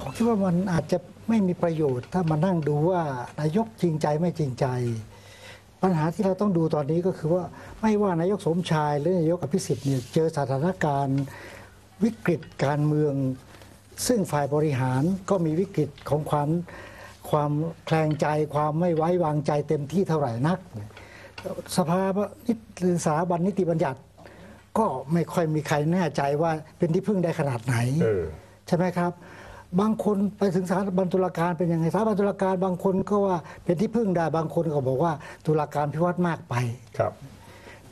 ผมคิดว่ามันอาจจะไม่มีประโยชน์ ถ้ามานั่งดูว่านายกจริงใจไม่จริงใจ ปัญหาที่เราต้องดูตอนนี้ก็คือว่าไม่ว่านายกสมชายหรือนายกอภิสิทธิ์เนี่ยเจอสถานการณ์วิกฤตการเมือง ซึ่งฝ่ายบริหารก็มีวิกฤตของความความแคลงใจความไม่ไว้วางใจเต็มที่เท่าไหร่นัก สภานิติสถาบันนิติบัญญัติ ก็ไม่ค่อยมีใครแน่ใจว่าเป็นที่พึ่งได้ขนาดไหนเออใช่ไหมครับ บางคนไปถึงสถาบันตุลาการเป็นยังไงสถาบันตุลาการบางคนก็ว่าเป็นที่พึ่งได้บางคนก็บอกว่าตุลาการพิวัตรมากไป ครับ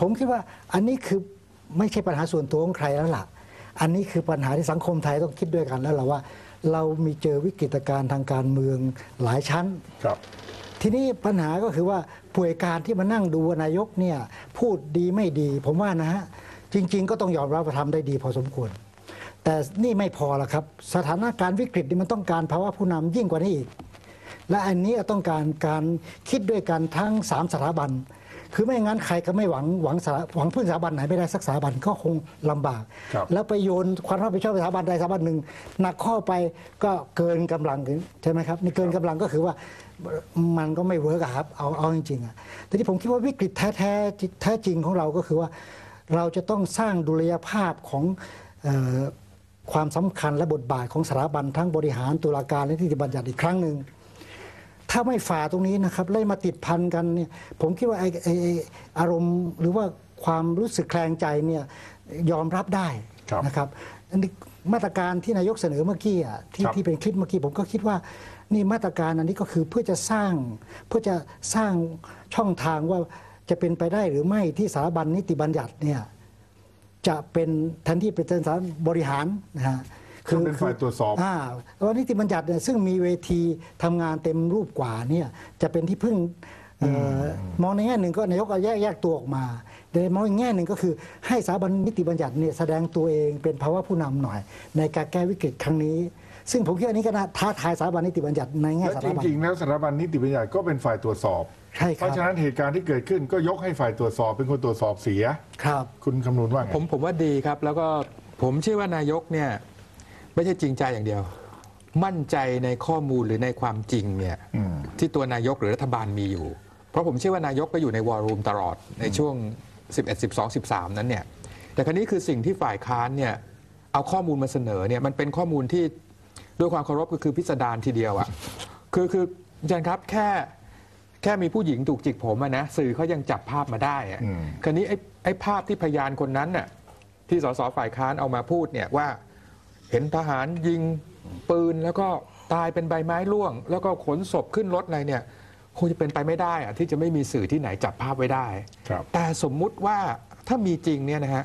ผมคิดว่าอันนี้คือไม่ใช่ปัญหาส่วนตัวของใครแล้วล่ะ อันนี้คือปัญหาที่สังคมไทยต้องคิดด้วยกันแล้วล่ะว่า เรามีเจอวิกฤตการณ์ทางการเมืองหลายชั้น ครับ ทีนี้ปัญหาก็คือว่าป่วยการที่มานั่งดูว่านายกเนี่ยพูดดีไม่ดี ผมว่านะฮะจริง ๆ ก็ต้องยอมรับว่าทำได้ดีพอสมควร แต่นี่ไม่พอละครับ สถานการณ์วิกฤตนี่มันต้องการภาวะผู้นำยิ่งกว่านี้อีก และอันนี้ต้องการการคิดด้วยกันทั้งสามสถาบัน คือไม่งั้นใครก็ไม่หวังหวังสถาหวังพึ่งสถาบันไหนไม่ได้สักสถาบันก็คงลำบากครับแล้วไปโยนความรับผิดชอบสถาบันใดสถาบันหนึ่งหนักข้อไปก็เกินกำลังใช่ไหมครับนี่เกินกำลังก็คือว่ามันก็ไม่เวิร์กอะครับเอาเอาจริงๆอะแต่ที่ผมคิดว่าวิกฤตแท้แท้แท้จริงของเราก็คือว่า เราจะต้องสร้างดุลยภาพของเอ่อ ความสำคัญและบทบาทของสถาบันทั้งบริหารตุลาการและนิติบัญญัติอีกครั้งหนึ่งถ้าไม่ฝ่าตรงนี้นะครับไล่มาติดพันกันเนี่ยผมคิดว่าไอ้ไอ้ไอ้อารมณ์หรือว่าความรู้สึกแคลงใจเนี่ยยอมรับได้ครับนะครับอันนี้มาตรการที่นายกเสนอเมื่อกี้อะที่ครับที่เป็นคลิปเมื่อกี้ผมก็คิดว่านี่มาตรการอันนี้ก็คือเพื่อจะสร้างเพื่อจะสร้างช่องทางว่าจะเป็นไปได้หรือไม่ที่สถาบันนิติบัญญัติเนี่ย จะเป็นแทนที่เป็นสถานบริหารนะฮะคือเป็นฝ่ายตรวจสอบอ่าแล้วนิติบัญญัติเนี่ยซึ่งมีเวทีทำงานเต็มรูปกว่าเนี่ยจะเป็นที่พึ่งเอ่ออมองในแง่หนึ่งก็นายกก็แยกแยกตัวออกมาแต่มองอีกแง่หนึ่งก็คือให้สถาบันนิติบัญญัติเนี่ยแสดงตัวเองเป็นภาวะผู้นำหน่อย ในการแก้วิกฤตครั้งนี้ ซึ่งผมคิดว่านี้ก็น่าท้าทายสถาบันนิติบัญญัติในแง่และสจถาบันริงๆแล้วสถาบันนิติบัญญัติก็เป็นฝ่ายตรวจสอบ ใช่คเพรับราะฉะนั้นเหตุการณ์ที่เกิดขึ้นก็ยกให้ฝ่ายตรวจสอบเป็นคนตรวจสอบเสีย ครับ คุณคำนวณว่าไงผมผมว่าดีครับ แล้วก็ผมเชื่อว่านายกเนี่ยไม่ใช่จริงใจอย่างเดียว มั่นใจในข้อมูลหรือในความจริงเนี่ยอืมที่ตัวนายกหรือรัฐบาลมีอยู่ เพราะผมเชื่อว่านายกก็อยู่ในวอลลุ่มตลอดในช่วง 11 12 13 นั้นเนี่ยแต่ครั้นี้คือสิ่งที่ฝ่ายค้านเนี่ยเอาข้อมูลมาเสนอเนี่ยมันเป็นข้อมูลที่ด้วยความเคารพก็คือพิสดารทีเดียวอะ่ะคือคืออาจารย์ครับแค่ แค่มีผู้หญิงถูกจิกผมอะนะสื่อเขายังจับภาพมาได้อะอืมคราวนี้ไอ้ไอ้ภาพที่พยานคนนั้นน่ะที่สสฝ่ายค้านเอามาพูดเนี่ยว่า เห็นทหารยิงปืนแล้วก็ตายเป็นใบไม้ร่วง แล้วก็ขนศพขึ้นรถอะไรเนี่ยคงจะเป็นไปไม่ได้อะที่จะไม่มีสื่อที่ไหนจับภาพไว้ได้ครับแต่สมมุติว่าถ้ามีจริงเนี่ยนะฮะ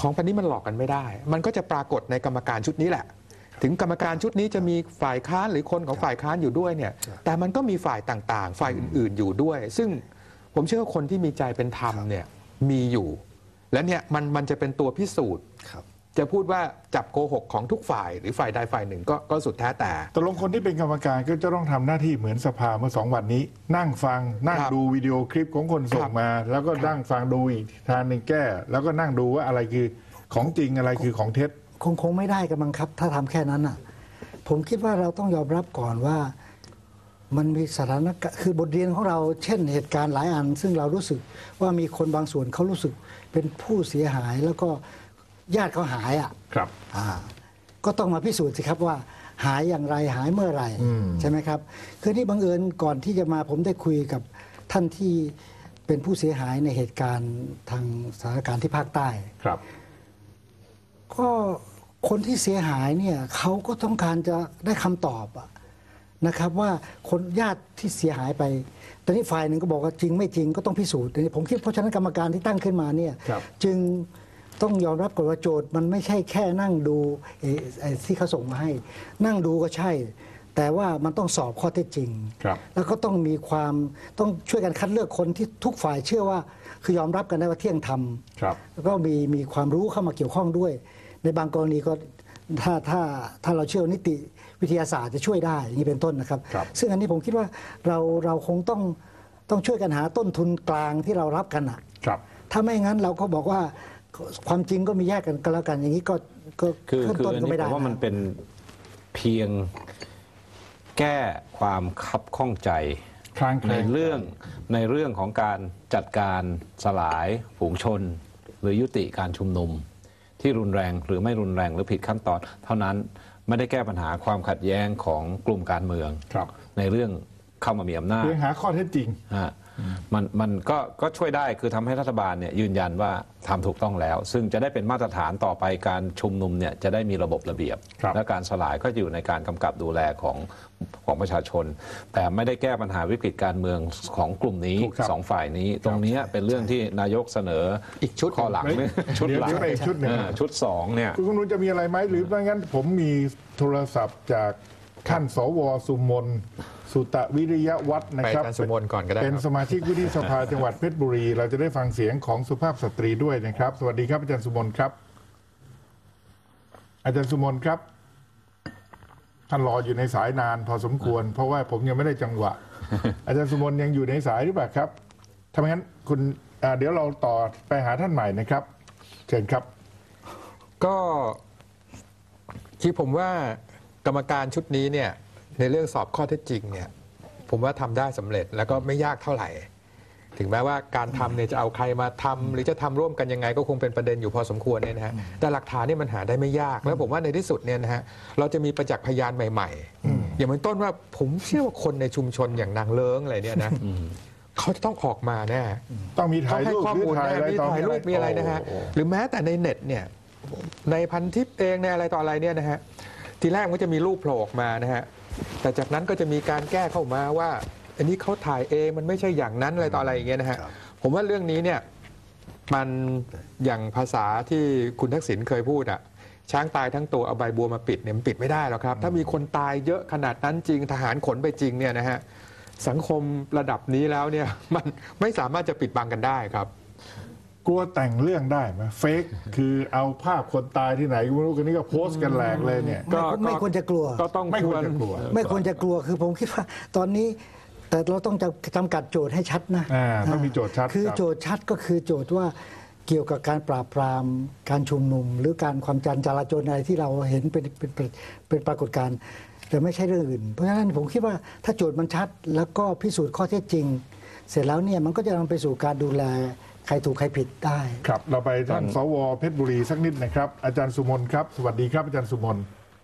ของพันนี้มันหลอกกันไม่ได้ มันก็จะปรากฏในกรรมการชุดนี้แหละ ถึงกรรมการชุดนี้จะมีฝ่ายค้านหรือคนของฝ่ายค้านอยู่ด้วยเนี่ยแต่มันก็มีฝ่ายต่างๆ ฝ่ายอื่นๆอยู่ด้วย ซึ่งผมเชื่อว่าคนที่มีใจเป็นธรรมเนี่ยมีอยู่ และเนี่ยมันมันจะเป็นตัวพิสูจน์ครับจะพูดว่าจับโกหกของทุกฝ่ายหรือฝ่ายใดฝ่ายหนึ่งก็ก็สุดแท้แต่ตกลงคนที่เป็นกรรมการก็จะต้องทำหน้าที่เหมือนสภาเมื่อสองวันนี้ นั่งฟังนั่งครับดูวิดีโอคลิปของคนส่งครับมา แล้วก็นั่งฟังดูอีกทางหนึ่งแก้ แล้วก็นั่งดูว่าอะไรคือของจริงอะไรคือของเท็จ คงคงไม่ได้กันบังครับ ถ้าทำแค่นั้นอะ ผมคิดว่าเราต้องยอมรับก่อนว่ามันมีสถานการณ์คือบทเรียนของเราเช่นเหตุการณ์หลายอัน ซึ่งเรารู้สึกว่ามีคนบางส่วนเขารู้สึกเป็นผู้เสียหายแล้วก็ญาติเขาหายอะครับอ่าก็ต้องมาพิสูจน์สิครับว่าหายอย่างไรหายเมื่อไหร่อืมใช่ไหมครับ คือที่บังเอิญก่อนที่จะมาผมได้คุยกับท่านที่เป็นผู้เสียหายในเหตุการณ์ทางสถานการณ์ที่ภาคใต้ครับ ก็ คนที่เสียหายเนี่ยเขาก็ต้องการจะได้คำตอบอะนะครับ ว่าคนญาติที่เสียหายไปแต่นี่ฝ่ายหนึ่งก็บอกว่าจริงไม่จริงก็ต้องพิสูจน์ผมคิดเพราะฉะนั้นกรรมการที่ตั้งขึ้นมาเนี่ยครับจึงต้องยอมรับก่อนว่าโจทย์มันไม่ใช่แค่นั่งดูไอ้ไอ้ที่เขาส่งมาให้ นั่งดูก็ใช่ แต่ว่ามันต้องสอบข้อเท็จจริงครับแล้วก็ต้องมีความต้องช่วยกันคัดเลือกคนที่ทุกฝ่ายเชื่อว่าคือยอมรับกันได้ว่าเที่ยงธรรมครับแล้วก็มีมีความรู้เข้ามาเกี่ยวข้องด้วย ในบางกรณีก็ถ้าถ้าถ้าเราเชื่อว่านิติวิทยาศาสตร์จะช่วยได้อย่างนี้เป็นต้นนะครับครับ ซึ่งอันนี้ผมคิดว่าเราเราคงต้องต้องช่วยกันหาต้นทุนกลางที่เรารับกันอะครับถ้าไม่งั้นเราก็บอกว่าความจริงก็มีแยกกันก็แล้วกันอย่างนี้ก็ก็คือขึ้นคือต้นอันก็นี้ไม่ผได้มว่ามันนะเป็นเพียงแก้ความคับข้องใจคลางแคลในงเรื่องในเรื่องของการจัดการสลายฝูงชน หรือยุติการชุมนุม ที่รุนแรงหรือไม่รุนแรงหรือผิดขั้นตอน เท่านั้นไม่ได้แก้ปัญหาความขัดแย้งของกลุ่มการเมืองครับในเรื่องเข้ามามีอำนาจเรื่องหาข้อเท็จจริง ฮะ มันมันก็ก็ช่วยได้คือทำให้รัฐบาลเนี่ยยืนยันว่าทำถูกต้องแล้ว ซึ่งจะได้เป็นมาตรฐานต่อไปการชุมนุมเนี่ยจะได้มีระบบระเบียบ ครับ และการสลายก็อยู่ในการกำกับดูแลของของประชาชน แต่ไม่ได้แก้ปัญหาวิกฤตการเมืองของกลุ่มนี้ถูกครับ สองฝ่ายนี้ ตรงเนี้ยเป็นเรื่องที่นายกเสนออีกชุดข้อหลังเฮ้ยชุดเดี๋ยวหลังเดี๋ยวไปอีกชุดหนึ่ง เออชุดสองเนี่ย คุณคุณนุ้นจะมีอะไรไหมหรือไม่งั้นผมมีโทรศัพท์จาก ท่านสวสุมนสุตวิริยวัฒน์นะครับไปท่านสุมนก่อนก็ได้เป็นครับสมาชิกวุฒิสภาจังหวัดเพชรบุรี เราจะได้ฟังเสียงของสุภาพสตรีด้วยนะครับ สวัสดีครับอาจารย์สุมนครับ อาจารย์สุมนครับ ท่านรออยู่ในสายนานพอสมควร เพราะว่าผมยังไม่ได้จังหวะ อาจารย์สุมนยังอยู่ในสายหรือเปล่าครับถ้าไม่งั้นคุณอ่าเดี๋ยวเราต่อไปหาท่านใหม่นะครับ เชิญครับ ก็ที่ผมว่า กรรมการชุดนี้เนี่ยในเรื่องสอบข้อเท็จจริงเนี่ยผมว่าทำได้สำเร็จแล้วก็ไม่ยากเท่าไหร่ ถึงแม้ว่าการทำเนี่ยจะเอาใครมาทำหรือจะทำร่วมกันยังไงก็คงเป็นประเด็นอยู่พอสมควรเนี่ยนะฮะแต่หลักฐานเนี่ยมันหาได้ไม่ยาก แล้วผมว่าในที่สุดเนี่ยนะฮะเราจะมีประจักษ์พยานใหม่ ๆ อย่างเป็นต้นว่าผมเชื่อว่าคนในชุมชนอย่างนางเลิ้งอะไรเนี่ยนะเขาจะต้องออกมาแน่ต้องมีเขาถ่ายให้รูปข้อหรือมูลถ่ายแน่อะไรมีต่อถ่ายรูปมีอะไรนะฮะโอ้โหหรือแม้แต่ในเน็ตเนี่ยในพันทิปเองในอะไรต่ออะไรเนี่ยนะฮะ ทีแรกมันก็จะมีรูปโผล่ออกมานะฮะแต่จากนั้นก็จะมีการแก้เข้ามาว่า อันนี้เขาถ่ายเองมันไม่ใช่อย่างนั้นอะไรต่ออะไรอย่างเงี้ยนะฮะผมว่าเรื่องนี้เนี่ยมันอย่างภาษาที่คุณทักษิณเคยพูดอะช้างตายทั้งตัวเอาใบบัวมาปิดเนี่ยมันปิดไม่ได้หรอกครับ ถ้ามีคนตายเยอะขนาดนั้นจริงทหารขนไปจริงเนี่ยนะฮะสังคมระดับนี้แล้วเนี่ยมันไม่สามารถจะปิดบังกันได้ครับ กลัวแต่งเรื่องได้ไหมเฟกคือเอาภาพคนตายที่ไหนก็ไม่รู้กันนี่ก็โพสต์กันแหลกเลยเนี่ย ก็ไม่ไม่ควรจะกลัว ก็ต้องไม่ควรจะกลัว ไม่ควรจะกลัวคือผมคิดว่าตอนนี้แต่เราต้องจำจำกัดโจทย์ให้ชัดนะอ่าต้องมีโจทย์ชัดคือครับ โจทย์ชัดก็คือโจทย์ว่าเกี่ยวกับการปราบปรามการชุมนุม หรือการความจันจราจรอะไรที่เราเห็นเป็นเป็นเป็นเป็นปรากฏการณ์แต่ไม่ใช่เรื่องอื่น เพราะฉะนั้นผมคิดว่าถ้าโจทย์มันชัด แล้วก็พิสูจน์ข้อเท็จจริง เสร็จแล้วเนี่ยมันก็จะนำไปสู่การดูแล ใครถูกใครผิดได้ ครับ เราไปท่านสวเพชรบุรีสักนิดนะครับ อาจารย์สุมนครับ สวัสดีครับอาจารย์สุมน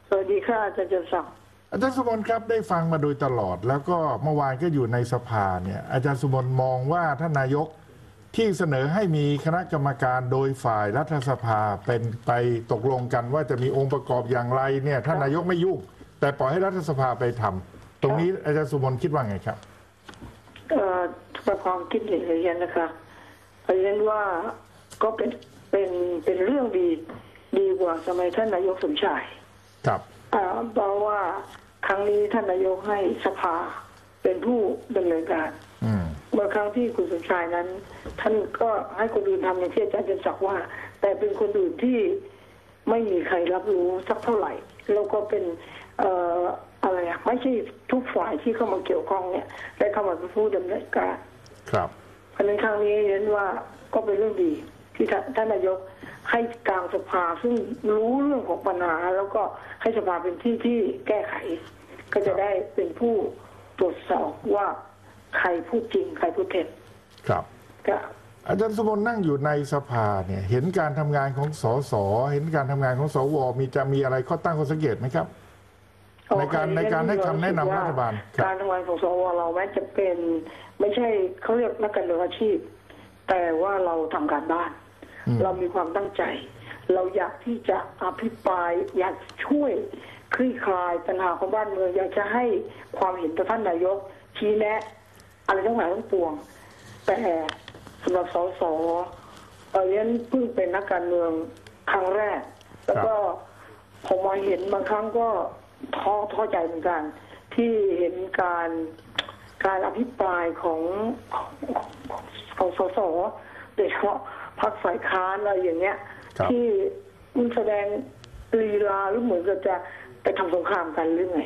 สวัสดีค่ะอาจารย์จำศักดิ์อาจารย์สุมนครับได้ฟังมาโดยตลอด แล้วก็เมื่อวานก็อยู่ในสภาเนี่ยอาจารย์สุมนมองว่าท่านนายกที่เสนอให้มีคณะกรรมการโดยฝ่ายรัฐสภาเป็นไปตกลงกันว่าจะมีองค์ประกอบอย่างไรเนี่ยท่านนายกไม่ยุ่ง แต่ปล่อยให้รัฐสภาไปทำตรงนี้อาจารย์สุมนคิดว่าไงครับเอ่อประความคิดเห็นของฉันนะคะ เรียนว่าก็เป็นเป็นเป็นเรื่องดีดีกว่าสมัยท่านนายกสมชาย ครับอ่าเพราะว่าครั้งนี้ท่านนายกให้สภาเป็นผู้ดำเนินการอืมเมื่อครั้งที่คุณสมชายนั้น ท่านก็ให้คนอื่นทำอย่างที่อาจารย์จำศักดิ์ว่า แต่เป็นคนอื่นที่ไม่มีใครรับรู้สักเท่าไหร่แล้วก็เป็นเอ่ออะไรอะไม่ใช่ทุกฝ่ายที่เข้ามาเกี่ยวข้องเนี่ย ได้เข้ามาเป็นผู้ดำเนินการ ครับเพ ราะฉะนั้นครั้งนี้เห็นว่าก็เป็นเรื่องดีที่ท่านท่านนายกให้กลางสภาซึ่งรู้เรื่องของปัญหา แล้วก็ให้สภาเป็นที่ที่แก้ไข ก็จะได้เป็นผู้ตรวจสอบว่าใครพูดจริง ใครพูดเท็จครับก็อาจารย์สมนนั่งอยู่ในสภาเนี่ย เห็นการทำงานของสสเห็นการทำงานของสวมีจะมีอะไรข้อตั้งข้อสังเกตไหมครับ ในการในการให้คำแนะนำรัฐบาลครับ การทำงานของสวเราแม้จะเป็นไม่ใช่เขาเรียกนักการเมืองอาชีพ แต่ว่าเราทำการบ้านเรามีความตั้งใจ เราอยากที่จะอภิปรายอยากช่วยคลี่คลายปัญหาของบ้านเมือง อยากจะให้ความเห็นต่อท่านนายก ชี้แนะ อะไรทั้งหลายทั้งปวง แต่สำหรับสสเอ่อเรียนเพิ่งเป็นนักการเมืองครั้งแรก แล้วก็ผมมาเห็นบางครั้งก็ ท้อท้อใจเหมือนกัน ที่เห็นการการอภิปรายของของของของสสโดยเฉพาะพรรคฝ่ายค้านอะไรอย่างเงี้ยครับที่มันแสดงลีลาหรือเหมือนกับจะไปทำสงครามกันหรือไง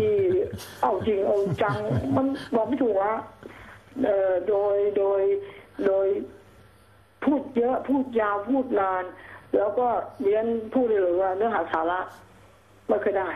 ที่เอาจริงเอาจังมันบอกไม่ถูกว่าเอ่อโดยโดยโดยพูดเยอะพูดยาวพูดนาน แล้วก็เรียนพูดเลยว่าเนื้อหาสาระไม่เคอยได้